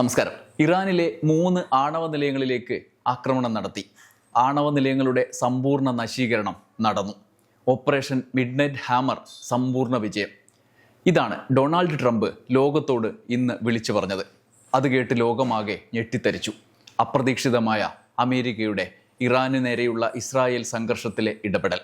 നമസ്കാരം. ഇറാനിലെ മൂന്ന് ആണവ നിലയങ്ങളിലേക്ക് ആക്രമണം നടത്തി. ആണവ നിലയങ്ങളുടെ സമ്പൂർണ നശീകരണം നടന്നു. ഓപ്പറേഷൻ മിഡ്നൈറ്റ് ഹാമർ സമ്പൂർണ വിജയം. ഇതാണ് ഡൊണാൾഡ് ട്രംപ് ലോകത്തോട് ഇന്ന് വിളിച്ചു പറഞ്ഞത്. അത് കേട്ട് ലോകമാകെ ഞെട്ടിത്തരിച്ചു. അപ്രതീക്ഷിതമായ അമേരിക്കയുടെ ഇറാന് നേരെയുള്ള ഇസ്രായേൽ സംഘർഷത്തിലെ ഇടപെടൽ.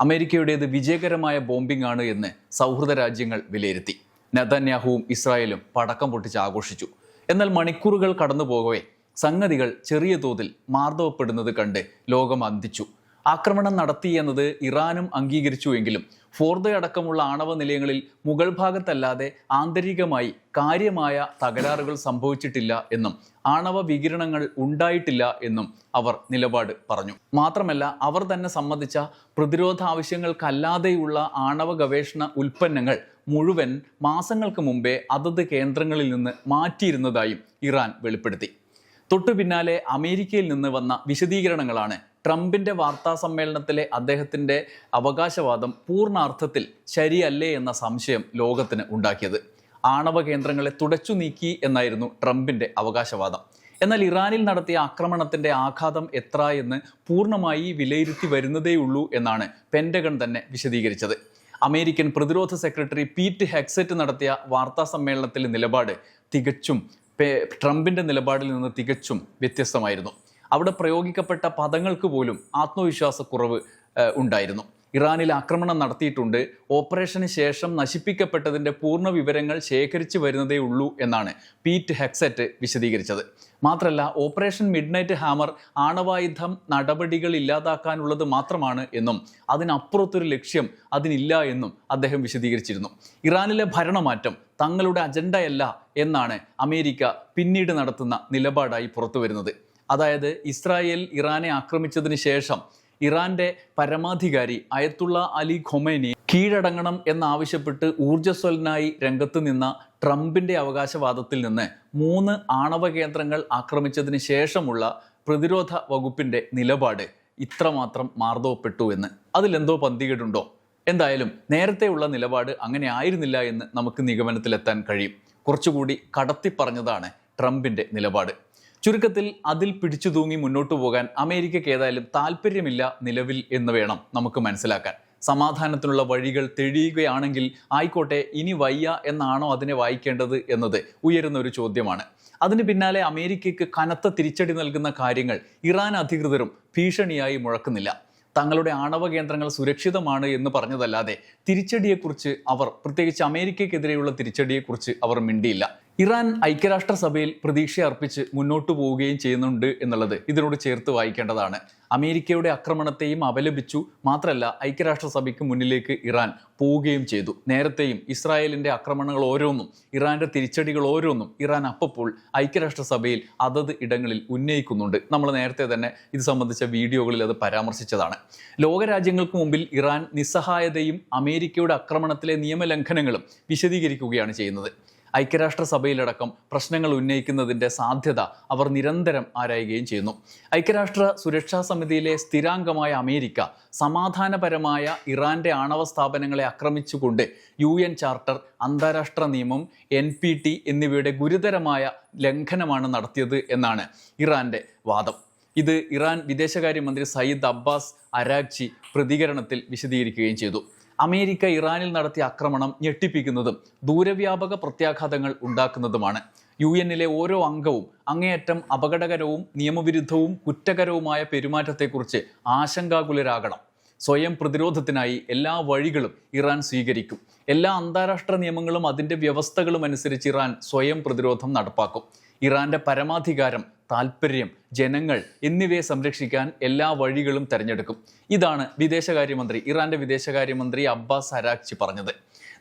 അമേരിക്കയുടേത് വിജയകരമായ ബോംബിംഗ് ആണ് എന്ന് സൗഹൃദ രാജ്യങ്ങൾ വിലയിരുത്തി. നതന്യാഹുവും ഇസ്രായേലും പടക്കം പൊട്ടിച്ച് ആഘോഷിച്ചു. എന്നാൽ മണിക്കൂറുകൾ കടന്നു പോകവേ. സംഗതികൾ ചെറിയ തോതിൽ മാർദ്ദവപ്പെടുന്നത് കണ്ട് ലോകം അന്തിച്ചു. ആക്രമണം നടത്തി എന്നത് ഇറാനും അംഗീകരിച്ചുവെങ്കിലും ഫോർദ അടക്കമുള്ള ആണവ നിലയങ്ങളിൽ മുഗൾ ഭാഗത്തല്ലാതെ ആന്തരികമായി കാര്യമായ തകരാറുകൾ സംഭവിച്ചിട്ടില്ല എന്നും ആണവ വികിരണങ്ങൾ ഉണ്ടായിട്ടില്ല എന്നും അവർ നിലപാട് പറഞ്ഞു. മാത്രമല്ല അവർ തന്നെ സംബന്ധിച്ച പ്രതിരോധ ആവശ്യങ്ങൾക്കല്ലാതെയുള്ള ആണവ ഗവേഷണ ഉൽപ്പന്നങ്ങൾ മുഴുവൻ മാസങ്ങൾക്ക് മുമ്പേ അതത് കേന്ദ്രങ്ങളിൽ നിന്ന് മാറ്റിയിരുന്നതായും ഇറാൻ വെളിപ്പെടുത്തി. തൊട്ടു പിന്നാലെ അമേരിക്കയിൽ നിന്ന് വന്ന വിശദീകരണങ്ങളാണ് ട്രംപിന്റെ വാർത്താ സമ്മേളനത്തിലെ അദ്ദേഹത്തിന്റെ അവകാശവാദം പൂർണാർത്ഥത്തിൽ ശരിയല്ലേ എന്ന സംശയം ലോകത്തിന് ഉണ്ടാക്കിയത്. ആണവ കേന്ദ്രങ്ങളെ തുടച്ചു നീക്കി എന്നായിരുന്നു ട്രംപിന്റെ അവകാശവാദം. എന്നാൽ ഇറാനിൽ നടത്തിയ ആക്രമണത്തിന്റെ ആഘാതം എത്ര എന്ന് പൂർണമായി വിലയിരുത്തി വരുന്നതേയുള്ളൂ എന്നാണ് പെന്റഗൺ തന്നെ വിശദീകരിച്ചത്. അമേരിക്കൻ പ്രതിരോധ സെക്രട്ടറി പീറ്റ് ഹെക്സെറ്റ് നടത്തിയ വാർത്താ സമ്മേളനത്തിലെ നിലപാട് തികച്ചും ട്രംപിന്റെ നിലപാടിൽ നിന്ന് തികച്ചും വ്യത്യസ്തമായിരുന്നു. അവിടെ പ്രയോഗിക്കപ്പെട്ട പദങ്ങൾക്ക് പോലും ആത്മവിശ്വാസക്കുറവ് ഉണ്ടായിരുന്നു. ഇറാനിൽ ആക്രമണം നടത്തിയിട്ടുണ്ട്. ഓപ്പറേഷന് ശേഷം നശിപ്പിക്കപ്പെട്ടതിന്റെ പൂർണ വിവരങ്ങൾ ശേഖരിച്ചു വരുന്നതേ ഉള്ളൂ എന്നാണ് പീറ്റ് ഹെക്സെറ്റ് വിശദീകരിച്ചത്. മാത്രമല്ല ഓപ്പറേഷൻ മിഡ്നൈറ്റ് ഹാമർ ആണവായുധം നടപടികൾ ഇല്ലാതാക്കാനുള്ളത് മാത്രമാണ് എന്നും അതിനപ്പുറത്തൊരു ലക്ഷ്യം അതിനില്ല എന്നും അദ്ദേഹം വിശദീകരിച്ചിരുന്നു. ഇറാനിലെ ഭരണമാറ്റം തങ്ങളുടെ അജണ്ടയല്ല എന്നാണ് അമേരിക്ക പിന്നീട് നടത്തുന്ന നിലപാടായി പുറത്തു വരുന്നത് അതായത് ഇസ്രായേൽ ഇറാനെ ആക്രമിച്ചതിന് ശേഷം ഇറാന്റെ പരമാധികാരി അയത്തുള്ള അലി ഖൊമൈനി കീഴടങ്ങണം എന്നാവശ്യപ്പെട്ട് ഊർജസ്വലനായി രംഗത്ത് നിന്ന ട്രംപിന്റെ അവകാശവാദത്തിൽ നിന്ന് മൂന്ന് ആണവ കേന്ദ്രങ്ങൾ ആക്രമിച്ചതിന് ശേഷമുള്ള പ്രതിരോധ വകുപ്പിന്റെ നിലപാട് ഇത്രമാത്രം മാർദ്ദവപ്പെട്ടു എന്ന്. അതിലെന്തോ പന്തികേടുണ്ടോ? എന്തായാലും നേരത്തെയുള്ള നിലപാട് അങ്ങനെ ആയിരുന്നില്ല എന്ന് നമുക്ക് നിഗമനത്തിലെത്താൻ കഴിയും. കുറച്ചുകൂടി കടത്തി പറഞ്ഞതാണ് ട്രംപിന്റെ നിലപാട്. ചുരുക്കത്തിൽ അതിൽ പിടിച്ചു തൂങ്ങി മുന്നോട്ടു പോകാൻ അമേരിക്കയ്ക്ക് ഏതായാലും താല്പര്യമില്ല നിലവിൽ എന്ന് വേണം നമുക്ക് മനസ്സിലാക്കാൻ. സമാധാനത്തിനുള്ള വഴികൾ തെളിയുകയാണെങ്കിൽ ആയിക്കോട്ടെ ഇനി വയ്യ എന്നാണോ അതിനെ വായിക്കേണ്ടത് എന്നത് ഉയരുന്ന ഒരു ചോദ്യമാണ്. അതിന് പിന്നാലെ അമേരിക്കയ്ക്ക് കനത്ത തിരിച്ചടി നൽകുന്ന കാര്യങ്ങൾ ഇറാൻ അധികൃതരും ഭീഷണിയായി മുഴക്കുന്നില്ല. തങ്ങളുടെ ആണവ കേന്ദ്രങ്ങൾ സുരക്ഷിതമാണ് എന്ന് പറഞ്ഞതല്ലാതെ തിരിച്ചടിയെക്കുറിച്ച് അവർ പ്രത്യേകിച്ച് അമേരിക്കയ്ക്കെതിരെയുള്ള തിരിച്ചടിയെക്കുറിച്ച് അവർ മിണ്ടിയില്ല. ഇറാൻ ഐക്യരാഷ്ട്രസഭയിൽ പ്രതീക്ഷ അർപ്പിച്ച് മുന്നോട്ടു പോവുകയും ചെയ്യുന്നുണ്ട് എന്നുള്ളത് ഇതിനോട് ചേർത്ത് വായിക്കേണ്ടതാണ്. അമേരിക്കയുടെ ആക്രമണത്തെയും അപലപിച്ചു മാത്രമല്ല ഐക്യരാഷ്ട്രസഭയ്ക്ക് മുന്നിലേക്ക് ഇറാൻ പോവുകയും ചെയ്തു. നേരത്തെയും ഇസ്രായേലിന്റെ ആക്രമണങ്ങൾ ഓരോന്നും ഇറാന്റെ തിരിച്ചടികൾ ഓരോന്നും ഇറാൻ അപ്പപ്പോൾ ഐക്യരാഷ്ട്രസഭയിൽ അതത് ഇടങ്ങളിൽ ഉന്നയിക്കുന്നുണ്ട്. നമ്മൾ നേരത്തെ തന്നെ ഇത് സംബന്ധിച്ച വീഡിയോകളിൽ അത് പരാമർശിച്ചതാണ്. ലോകരാജ്യങ്ങൾക്ക് മുമ്പിൽ ഇറാൻ നിസ്സഹായതയും അമേരിക്കയുടെ ആക്രമണത്തിലെ നിയമലംഘനങ്ങളും വിശദീകരിക്കുകയാണ് ചെയ്യുന്നത്. ഐക്യരാഷ്ട്രസഭയിലടക്കം പ്രശ്നങ്ങൾ ഉന്നയിക്കുന്നതിന്റെ സാധ്യത അവർ നിരന്തരം ആരായുകയും ചെയ്യുന്നു. ഐക്യരാഷ്ട്ര സുരക്ഷാ സമിതിയിലെ സ്ഥിരാംഗമായ അമേരിക്ക സമാധാനപരമായ ഇറാന്റെ ആണവ സ്ഥാപനങ്ങളെ ആക്രമിച്ചുകൊണ്ട് യു എൻ ചാർട്ടർ അന്താരാഷ്ട്ര നിയമം എൻ പി ടി എന്നിവയുടെ ഗുരുതരമായ ലംഘനമാണ് നടത്തിയത് എന്നാണ് ഇറാന്റെ വാദം. ഇത് ഇറാൻ വിദേശകാര്യമന്ത്രി സയ്യിദ് അബ്ബാസ് അരാഗ്ചി പ്രതികരണത്തിൽ വിശദീകരിക്കുകയും ചെയ്തു. അമേരിക്ക ഇറാനിൽ നടത്തിയ ആക്രമണം ഞെട്ടിപ്പിക്കുന്നതും ദൂരവ്യാപക പ്രത്യാഘാതങ്ങൾ ഉണ്ടാക്കുന്നതുമാണ്. യു എന്നിലെ ഓരോ അംഗവും അങ്ങേയറ്റം അപകടകരവും നിയമവിരുദ്ധവും കുറ്റകരവുമായ പെരുമാറ്റത്തെക്കുറിച്ച് ആശങ്കാകുലരാകണം. സ്വയം പ്രതിരോധത്തിനായി എല്ലാ വഴികളും ഇറാൻ സ്വീകരിക്കും. എല്ലാ അന്താരാഷ്ട്ര നിയമങ്ങളും അതിന്റെ വ്യവസ്ഥകളും അനുസരിച്ച് ഇറാൻ സ്വയം പ്രതിരോധം നടപ്പാക്കും. ഇറാന്റെ പരമാധികാരം താൽപ്പര്യം ജനങ്ങൾ എന്നിവയെ സംരക്ഷിക്കാൻ എല്ലാ വഴികളും തെരഞ്ഞെടുക്കും. ഇതാണ് വിദേശകാര്യമന്ത്രി ഇറാന്റെ വിദേശകാര്യമന്ത്രി അബ്ബാസ് ഹരാക്ചി പറഞ്ഞത്.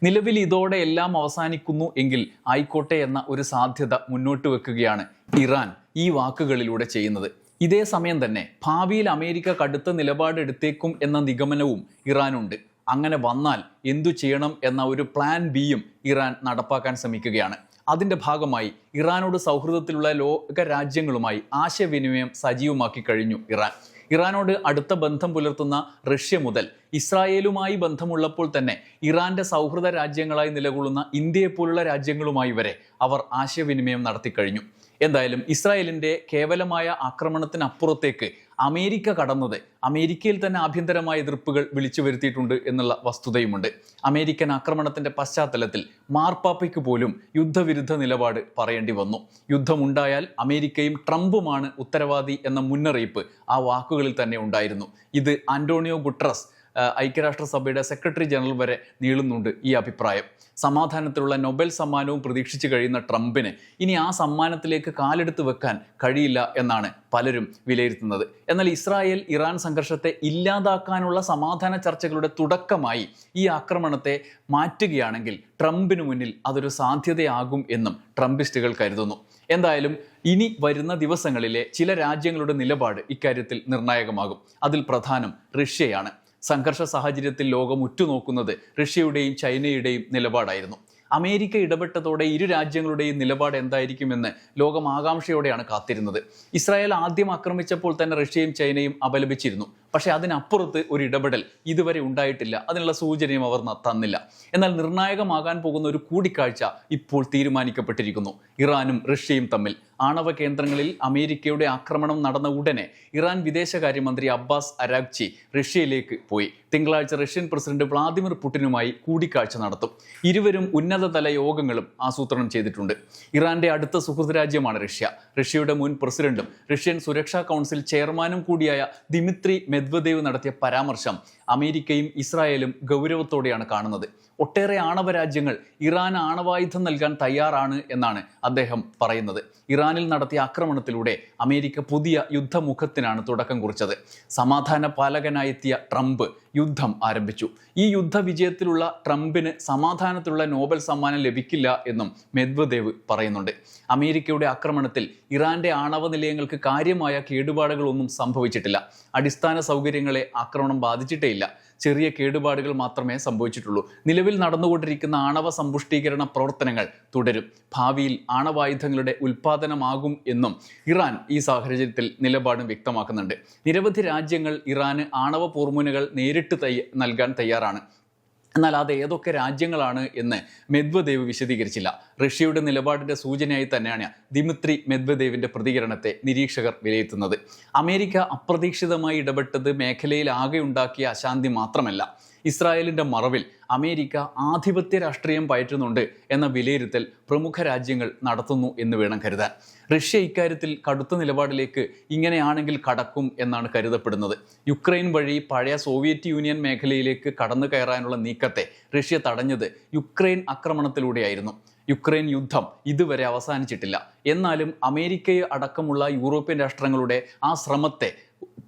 നിലവിൽ ഇതോടെ എല്ലാം അവസാനിക്കുന്നു എങ്കിൽ ആയിക്കോട്ടെ എന്ന ഒരു സാധ്യത മുന്നോട്ട് വെക്കുകയാണ് ഇറാൻ ഈ വാക്കുകളിലൂടെ ചെയ്യുന്നത്. ഇതേ സമയം തന്നെ ഭാവിയിൽ അമേരിക്ക കടുത്ത നിലപാടെടുത്തേക്കും എന്ന നിഗമനവും ഇറാനുണ്ട്. അങ്ങനെ വന്നാൽ എന്തു ചെയ്യണം എന്ന ഒരു പ്ലാൻ ബിയും ഇറാൻ നടപ്പാക്കാൻ ശ്രമിക്കുകയാണ്. അതിന്റെ ഭാഗമായി ഇറാനോട് സൗഹൃദത്തിലുള്ള ലോക രാജ്യങ്ങളുമായി ആശയവിനിമയം സജീവമാക്കി കഴിഞ്ഞു ഇറാൻ. ഇറാനോട് അടുത്ത ബന്ധം പുലർത്തുന്ന റഷ്യ മുതൽ ഇസ്രായേലുമായി ബന്ധമുള്ളപ്പോൾ തന്നെ ഇറാന്റെ സൗഹൃദ രാജ്യങ്ങളായി നിലകൊള്ളുന്ന ഇന്ത്യയെപ്പോലുള്ള രാജ്യങ്ങളുമായി വരെ അവർ ആശയവിനിമയം നടത്തിക്കഴിഞ്ഞു എന്തായാലും ഇസ്രായേലിന്റെ കേവലമായ ആക്രമണത്തിനപ്പുറത്തേക്ക് അമേരിക്ക കടന്നത് അമേരിക്കയിൽ തന്നെ ആഭ്യന്തരമായ എതിർപ്പുകൾ വിളിച്ചു വരുത്തിയിട്ടുണ്ട് എന്നുള്ള വസ്തുതയുമുണ്ട്. അമേരിക്കൻ ആക്രമണത്തിന്റെ പശ്ചാത്തലത്തിൽ മാർപ്പാപ്പയ്ക്ക് പോലും യുദ്ധവിരുദ്ധ നിലപാട് പറയേണ്ടി വന്നു. യുദ്ധമുണ്ടായാൽ അമേരിക്കയും ട്രംപുമാണ് ഉത്തരവാദി എന്ന മുന്നറിയിപ്പ് ആ വാക്കുകളിൽ തന്നെ ഉണ്ടായിരുന്നു. ഇത് ആന്റോണിയോ ഗുട്രസ് ഐക്യരാഷ്ട്രസഭയുടെ സെക്രട്ടറി ജനറൽ വരെ നീളുന്നുണ്ട് ഈ അഭിപ്രായം. സമാധാനത്തിലുള്ള നൊബൽ സമ്മാനവും പ്രതീക്ഷിച്ചു കഴിയുന്ന ട്രംപിന് ഇനി ആ സമ്മാനത്തിലേക്ക് കാലെടുത്ത് വെക്കാൻ കഴിയില്ല എന്നാണ് പലരും വിലയിരുത്തുന്നത്. എന്നാൽ ഇസ്രായേൽ ഇറാൻ സംഘർഷത്തെ ഇല്ലാതാക്കാനുള്ള സമാധാന ചർച്ചകളുടെ തുടക്കമായി ഈ ആക്രമണത്തെ മാറ്റുകയാണെങ്കിൽ ട്രംപിന് മുന്നിൽ അതൊരു സാധ്യതയാകും എന്നും ട്രംപിസ്റ്റുകൾ കരുതുന്നു. എന്തായാലും ഇനി വരുന്ന ദിവസങ്ങളിലെ ചില രാജ്യങ്ങളുടെ നിലപാട് ഇക്കാര്യത്തിൽ നിർണായകമാകും. അതിൽ പ്രധാനം റഷ്യയാണ്. സംഘർഷ സാഹചര്യത്തിൽ ലോകം ഉറ്റുനോക്കുന്നത് റഷ്യയുടെയും ചൈനയുടെയും നിലപാടായിരുന്നു. അമേരിക്ക ഇടപെട്ടതോടെ ഇരു രാജ്യങ്ങളുടെയും നിലപാട് എന്തായിരിക്കുമെന്ന് ലോകം ആകാംക്ഷയോടെയാണ് കാത്തിരുന്നത്. ഇസ്രായേൽ ആദ്യം ആക്രമിച്ചപ്പോൾ തന്നെ റഷ്യയും ചൈനയും അപലപിച്ചിരുന്നു. പക്ഷേ അതിനപ്പുറത്ത് ഒരു ഇടപെടൽ ഇതുവരെ ഉണ്ടായിട്ടില്ല. അതിനുള്ള സൂചനയും അവർ തന്നില്ല. എന്നാൽ നിർണായകമാകാൻ പോകുന്ന ഒരു കൂടിക്കാഴ്ച ഇപ്പോൾ തീരുമാനിക്കപ്പെട്ടിരിക്കുന്നു. ഇറാനും റഷ്യയും തമ്മിൽ. ആണവ കേന്ദ്രങ്ങളിൽ അമേരിക്കയുടെ ആക്രമണം നടന്ന ഉടനെ ഇറാൻ വിദേശകാര്യമന്ത്രി അബ്ബാസ് അരാഗ്ചി റഷ്യയിലേക്ക് പോയി. തിങ്കളാഴ്ച റഷ്യൻ പ്രസിഡന്റ് വ്ളാദിമിർ പുടിനുമായി കൂടിക്കാഴ്ച നടത്തും. ഇരുവരും ഉന്നതതല യോഗങ്ങളും ആസൂത്രണം ചെയ്തിട്ടുണ്ട്. ഇറാന്റെ അടുത്ത സുഹൃത് രാജ്യമാണ് റഷ്യ. റഷ്യയുടെ മുൻ പ്രസിഡന്റും റഷ്യൻ സുരക്ഷാ കൗൺസിൽ ചെയർമാനും കൂടിയായ ദിമിത്രി മെദ്വദേവ് നടത്തിയ പരാമർശം അമേരിക്കയും ഇസ്രായേലും ഗൗരവത്തോടെയാണ് കാണുന്നത്. ഒട്ടേറെ ആണവ രാജ്യങ്ങൾ ഇറാൻ ആണവായുധം നൽകാൻ തയ്യാറാണ് എന്നാണ് അദ്ദേഹം പറയുന്നത്. ഇറാനിൽ നടത്തിയ ആക്രമണത്തിലൂടെ അമേരിക്ക പുതിയ യുദ്ധമുഖത്തിനാണ് തുടക്കം കുറിച്ചത്. സമാധാന പാലകനായെത്തിയ ട്രംപ് യുദ്ധം ആരംഭിച്ചു. ഈ യുദ്ധ വിജയത്തിലുള്ള ട്രംപിന് സമാധാനത്തിലുള്ള നോബൽ സമ്മാനം ലഭിക്കില്ല എന്നും മെദ്വദേവ് പറയുന്നുണ്ട്. അമേരിക്കയുടെ ആക്രമണത്തിൽ ഇറാന്റെ ആണവ നിലയങ്ങൾക്ക് കാര്യമായ കേടുപാടുകളൊന്നും സംഭവിച്ചിട്ടില്ല. അടിസ്ഥാന സൗകര്യങ്ങളെ ആക്രമണം ബാധിച്ചിട്ടേയില്ല. ചെറിയ കേടുപാടുകൾ മാത്രമേ സംഭവിച്ചിട്ടുള്ളൂ. നിലവിൽ നടന്നുകൊണ്ടിരിക്കുന്ന ആണവ സമ്പുഷ്ടീകരണ പ്രവർത്തനങ്ങൾ തുടരും. ഭാവിയിൽ ആണവായുധങ്ങളുടെ ഉൽപാദനമാകും എന്നും ഇറാൻ ഈ സാഹചര്യത്തിൽ നിലപാടും വ്യക്തമാക്കുന്നുണ്ട്. നിരവധി രാജ്യങ്ങൾ ഇറാന് ആണവ പോർമുനകൾ നേരിട്ട് നൽകാൻ തയ്യാറാണ്. എന്നാൽ അത് ഏതൊക്കെ രാജ്യങ്ങളാണ് എന്ന് മെദ്വദേവ് വിശദീകരിച്ചില്ല. റഷ്യയുടെ നിലപാടിന്റെ സൂചനയായി തന്നെയാണ് ദിമിത്രി മെദ്വദേവിന്റെ പ്രതികരണത്തെ നിരീക്ഷകർ വിലയിരുത്തുന്നത്. അമേരിക്ക അപ്രതീക്ഷിതമായി ഇടപെട്ടത് മേഖലയിൽ ആകെ ഉണ്ടാക്കിയ അശാന്തി മാത്രമല്ല ഇസ്രായേലിന്റെ മറവിൽ അമേരിക്ക ആധിപത്യ രാഷ്ട്രീയം പയറ്റുന്നുണ്ട് എന്ന വിലയിരുത്തൽ പ്രമുഖ രാജ്യങ്ങൾ നടത്തുന്നു എന്ന് വേണം കരുതാൻ. റഷ്യ ഇക്കാര്യത്തിൽ കടുത്ത നിലപാടിലേക്ക് ഇങ്ങനെയാണെങ്കിൽ കടക്കും എന്നാണ് കരുതപ്പെടുന്നത്. യുക്രൈൻ വഴി പഴയ സോവിയറ്റ് യൂണിയൻ മേഖലയിലേക്ക് കടന്നു കയറാനുള്ള നീക്കത്തെ റഷ്യ തടഞ്ഞത് യുക്രൈൻ ആക്രമണത്തിലൂടെയായിരുന്നു. യുക്രൈൻ യുദ്ധം ഇതുവരെ അവസാനിച്ചിട്ടില്ല. എന്നാലും അമേരിക്കയെ അടക്കമുള്ള യൂറോപ്യൻ രാഷ്ട്രങ്ങളുടെ ആ ശ്രമത്തെ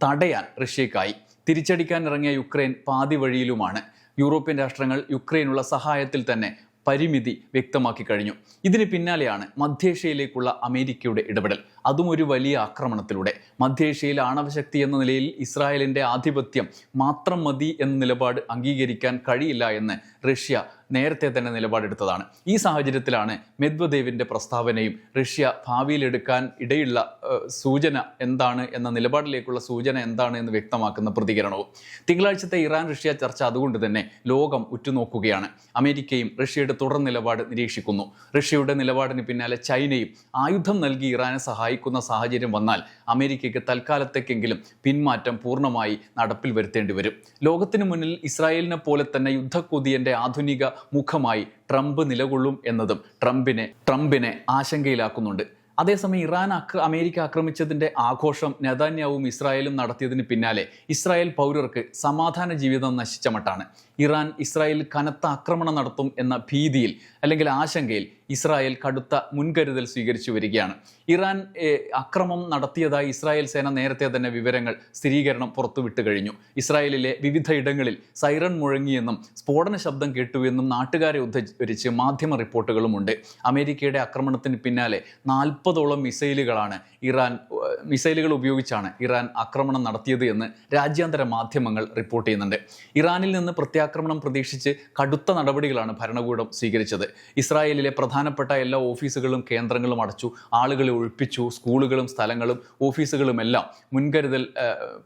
തടയാൻ റഷ്യക്കായി തിരിച്ചടിക്കാൻ ഇറങ്ങിയ യുക്രൈൻ പാതി വഴിയിലുമാണ്. യൂറോപ്യൻ രാഷ്ട്രങ്ങൾ യുക്രൈനുള്ള സഹായത്തിൽ തന്നെ പരിമിതി വ്യക്തമാക്കി കഴിഞ്ഞു. ഇതിന് പിന്നാലെയാണ് മധ്യേഷ്യയിലേക്കുള്ള അമേരിക്കയുടെ ഇടപെടൽ. അതും ഒരു വലിയ ആക്രമണത്തിലൂടെ. മധ്യേഷ്യയിൽ ആണവശക്തി എന്ന നിലയിൽ ഇസ്രായേലിന്റെ ആധിപത്യം മാത്രം മതി എന്ന നിലപാട് അംഗീകരിക്കാൻ കഴിയില്ല എന്ന് റഷ്യ നേരത്തെ തന്നെ നിലപാടെടുത്തതാണ്. ഈ സാഹചര്യത്തിലാണ് മെദ്വദേവിന്റെ പ്രസ്താവനയും റഷ്യ ഭാവിയിലെടുക്കാൻ ഇടയുള്ള സൂചന എന്താണ് എന്ന നിലപാടിലേക്കുള്ള സൂചന എന്താണ് എന്ന് വ്യക്തമാക്കുന്ന പ്രതികരണവും. തിങ്കളാഴ്ചത്തെ ഇറാൻ റഷ്യ ചർച്ച അതുകൊണ്ട് തന്നെ ലോകം ഉറ്റുനോക്കുകയാണ്. അമേരിക്കയും റഷ്യയുടെ തുടർ നിലപാട് നിരീക്ഷിക്കുന്നു. റഷ്യയുടെ നിലപാടിന് പിന്നാലെ ചൈനയും ആയുധം നൽകി ഇറാനെ സഹായിക്കുന്ന സാഹചര്യം വന്നാൽ അമേരിക്കയ്ക്ക് തൽക്കാലത്തേക്കെങ്കിലും പിന്മാറ്റം പൂർണമായി നടപ്പിൽ വരുത്തേണ്ടി വരും. ലോകത്തിന് മുന്നിൽ ഇസ്രായേലിനെ പോലെ തന്നെ യുദ്ധക്കൊതിയന്റെ ആധുനിക മുഖമായി ട്രംപ് നിലകൊള്ളും എന്നതും ട്രംപിനെ ട്രംപിനെ ആശങ്കയിലാക്കുന്നുണ്ട്. അതേസമയം ഇറാൻ ആക്ര അമേരിക്ക ആക്രമിച്ചതിന്റെ ആഘോഷം നെതാന്യാവും ഇസ്രായേലും നടത്തിയതിന് പിന്നാലെ ഇസ്രായേൽ പൗരർക്ക് സമാധാന ജീവിതം നശിച്ച മട്ടാണ്. ഇറാൻ ഇസ്രായേൽ കനത്ത ആക്രമണം നടത്തും എന്ന ഭീതിയിൽ അല്ലെങ്കിൽ ആശങ്കയിൽ ഇസ്രായേൽ കടുത്ത മുൻകരുതൽ സ്വീകരിച്ചു വരികയാണ്. ഇറാൻ അക്രമം നടത്തിയതായി ഇസ്രായേൽ സേന നേരത്തെ തന്നെ വിവരങ്ങൾ സ്ഥിരീകരണം പുറത്തുവിട്ട് കഴിഞ്ഞു. ഇസ്രായേലിലെ വിവിധ ഇടങ്ങളിൽ സൈറൺ മുഴങ്ങിയെന്നും സ്ഫോടന ശബ്ദം കേട്ടുവെന്നും നാട്ടുകാരെ ഉദ്ധരിച്ച് മാധ്യമ റിപ്പോർട്ടുകളുമുണ്ട്. അമേരിക്കയുടെ ആക്രമണത്തിന് പിന്നാലെ നാൽപ്പതോളം മിസൈലുകളാണ് ഇറാൻ മിസൈലുകൾ ഉപയോഗിച്ചാണ് ഇറാൻ ആക്രമണം നടത്തിയത് എന്ന് രാജ്യാന്തര മാധ്യമങ്ങൾ റിപ്പോർട്ട് ചെയ്യുന്നുണ്ട്. ഇറാനിൽ നിന്ന് പ്രത്യാക്രമണം പ്രതീക്ഷിച്ച് കടുത്ത നടപടികളാണ് ഭരണകൂടം സ്വീകരിച്ചത്. ഇസ്രായേലിലെ പ്രധാനപ്പെട്ട എല്ലാ ഓഫീസുകളും കേന്ദ്രങ്ങളും അടച്ചു ആളുകളെ ഒഴിപ്പിച്ചു സ്കൂളുകളും സ്ഥലങ്ങളും ഓഫീസുകളും എല്ലാം മുൻകരുതൽ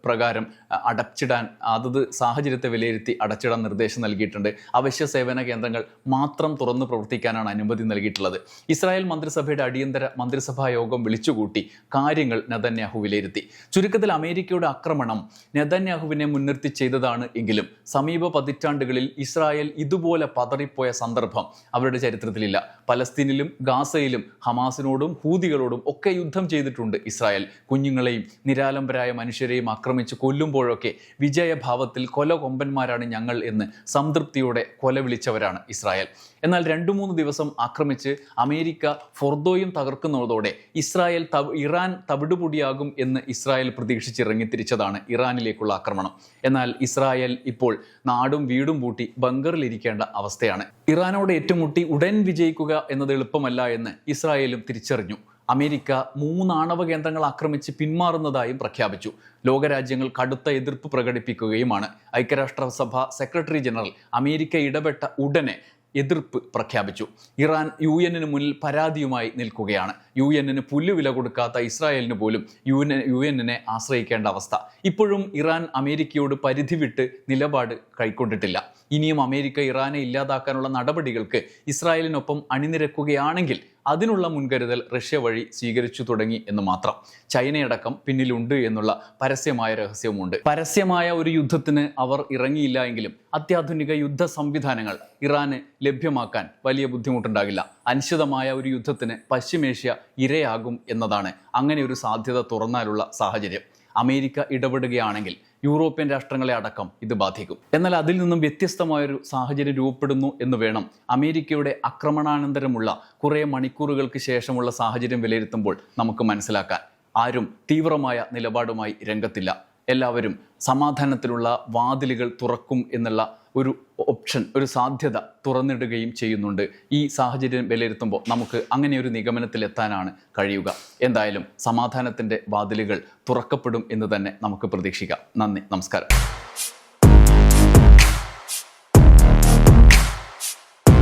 പ്രകാരം അടച്ചിടാൻ അതത് സാഹചര്യത്തെ വിലയിരുത്തി അടച്ചിടാൻ നിർദ്ദേശം നൽകിയിട്ടുണ്ട്. അവശ്യ സേവന കേന്ദ്രങ്ങൾ മാത്രം തുറന്നു പ്രവർത്തിക്കാനാണ് അനുമതി നൽകിയിട്ടുള്ളത്. ഇസ്രായേൽ മന്ത്രിസഭയുടെ അടിയന്തര മന്ത്രിസഭാ യോഗം വിളിച്ചുകൂട്ടി കാര്യങ്ങൾ നെതന്യാഹു വിലയിരുത്തി ചുരുക്കത്തിൽ അമേരിക്കയുടെ ആക്രമണം നെതന്യാഹുവിനെ മുൻനിർത്തി ചെയ്തതാണ് എങ്കിലും സമീപ പതിറ്റാണ്ടുകളിൽ ഇസ്രായേൽ ഇതുപോലെ പതറിപ്പോയ സന്ദർഭം അവരുടെ ചരിത്രത്തിലില്ല. പലസ്തീനിലും ഗാസയിലും ഹമാസിനോടും ഹൂതികളോടും ഒക്കെ യുദ്ധം ചെയ്തിട്ടുണ്ട് ഇസ്രായേൽ. കുഞ്ഞുങ്ങളെയും നിരാലംബരായ മനുഷ്യരെയും ആക്രമിച്ച് കൊല്ലുമ്പോഴൊക്കെ വിജയഭാവത്തിൽ കൊല കൊമ്പന്മാരാണ് ഞങ്ങൾ എന്ന് സംതൃപ്തിയോടെ കൊല വിളിച്ചവരാണ് ഇസ്രായേൽ. എന്നാൽ രണ്ടു മൂന്ന് ദിവസം ആക്രമിച്ച് അമേരിക്ക ഫോർദോയും തകർക്കുന്നതോടെ ഇസ്രായേൽ ഇറാൻ തവിടുപൊടിയാകും എന്ന് ഇസ്രായേൽ പ്രതീക്ഷിച്ചിറങ്ങി തിരിച്ചതാണ് ഇറാനിലേക്കുള്ള ആക്രമണം. എന്നാൽ ഇസ്രായേൽ ഇപ്പോൾ നാടും വീടും പൂട്ടി ബങ്കറിലിരിക്കേണ്ട അവസ്ഥയാണ്. ഇറാനോട് ഏറ്റുമുട്ടി ഉടൻ വിജയിക്കുക എന്നത് എളുപ്പമല്ല എന്ന് ഇസ്രായേലും തിരിച്ചറിഞ്ഞു. അമേരിക്ക മൂന്ന് ആണവ കേന്ദ്രങ്ങൾ ആക്രമിച്ച് പിന്മാറുന്നതായും പ്രഖ്യാപിച്ചു. ലോകരാജ്യങ്ങൾ കടുത്ത എതിർപ്പ് പ്രകടിപ്പിക്കുകയുമാണ്. ഐക്യരാഷ്ട്രസഭ സെക്രട്ടറി ജനറൽ അമേരിക്ക ഇടപെട്ട ഉടനെ എതിർപ്പ് പ്രഖ്യാപിച്ചു. ഇറാൻ യു എന്നിന് മുന്നിൽ പരാതിയുമായി നിൽക്കുകയാണ്. യു എന്നിന് പുല്ലുവില കൊടുക്കാത്ത ഇസ്രായേലിന് പോലും യു എൻ യു എന്നിനെ ആശ്രയിക്കേണ്ട അവസ്ഥ. ഇപ്പോഴും ഇറാൻ അമേരിക്കയോട് പരിധി വിട്ട് നിലപാട് കൈക്കൊണ്ടിട്ടില്ല. ഇനിയും അമേരിക്ക ഇറാനെ ഇല്ലാതാക്കാനുള്ള നടപടികൾക്ക് ഇസ്രായേലിനൊപ്പം അണിനിരക്കുകയാണെങ്കിൽ അതിനുള്ള മുൻകരുതൽ റഷ്യ വഴി സ്വീകരിച്ചു തുടങ്ങി എന്ന് മാത്രം. ചൈനയടക്കം പിന്നിലുണ്ട് എന്നുള്ള പരസ്യമായ രഹസ്യവുമുണ്ട്. പരസ്യമായ ഒരു യുദ്ധത്തിന് അവർ ഇറങ്ങിയില്ല എങ്കിലും അത്യാധുനിക യുദ്ധ സംവിധാനങ്ങൾ ഇറാന് ലഭ്യമാക്കാൻ വലിയ ബുദ്ധിമുട്ടുണ്ടാകില്ല. അനിശ്ചിതമായ ഒരു യുദ്ധത്തിന് പശ്ചിമേഷ്യ ഇരയാകും എന്നതാണ് അങ്ങനെ ഒരു സാധ്യത തുറന്നാലുള്ള സാഹചര്യം. അമേരിക്ക ഇടപെടുകയാണെങ്കിൽ യൂറോപ്യൻ രാഷ്ട്രങ്ങളെ അടക്കം ഇത് ബാധിക്കും. എന്നാൽ അതിൽ നിന്നും വ്യത്യസ്തമായൊരു സാഹചര്യം രൂപപ്പെടുന്നു എന്ന് വേണം. അമേരിക്കയുടെ ആക്രമണാനന്തരമുള്ള കുറേ മണിക്കൂറുകൾക്ക് ശേഷമുള്ള സാഹചര്യം വിലയിരുത്തുമ്പോൾ നമുക്ക് മനസ്സിലാക്കാൻ. ആരും തീവ്രമായ നിലപാടുമായി രംഗത്തില്ല. എല്ലാവരും സമാധാനത്തിലുള്ള വാതിലുകൾ തുറക്കും എന്നുള്ള ഒരു ഓപ്ഷൻ ഒരു സാധ്യത തുറന്നിടുകയും ചെയ്യുന്നുണ്ട്. ഈ സാഹചര്യം വിലയിരുത്തുമ്പോൾ നമുക്ക് അങ്ങനെ ഒരു നിഗമനത്തിലെത്താനാണ് കഴിയുക. എന്തായാലും സമാധാനത്തിന്റെ വാതിലുകൾ തുറക്കപ്പെടും എന്ന് തന്നെ നമുക്ക് പ്രതീക്ഷിക്കാം. നന്ദി നമസ്കാരം.